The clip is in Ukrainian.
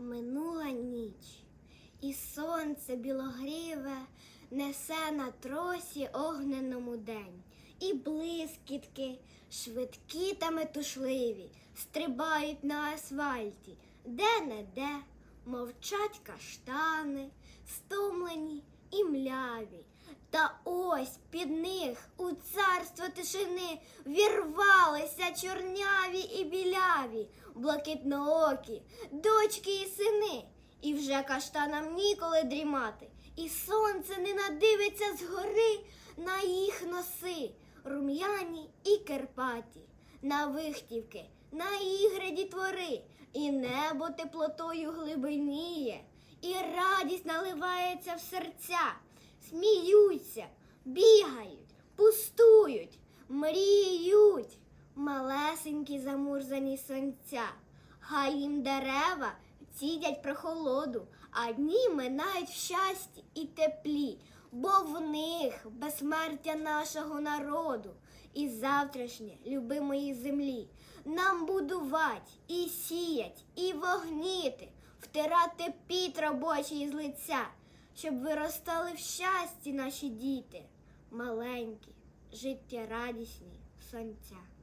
Минула ніч, і сонце білогріве несе на тросі огненому день, і блискітки, швидкі та метушливі, стрибають на асфальті, де не де, мовчать каштани, стомлені і мляві. Та ось під них у царство тишини вірвалися чорняві і біляві, блакитноокі, дочки і сини. І вже каштанам ніколи дрімати, і сонце не надивиться згори на їх носи, рум'яні і керпаті, на вихтівки, на ігри дітвори, і небо теплотою глибиніє, і радість наливається в серця, сміються, бігають, пустують, мріють, малесенькі замурзані сонця, хай їм дерева цідять прохолоду, а дні минають в щасті і теплі, бо в них безсмертя нашого народу і завтрашнє любимої землі. Нам будувати і сіять, і вогніти, втирати піт робочий з лиця, щоб виростали в щасті наші діти, маленькі, життєрадісні сонця.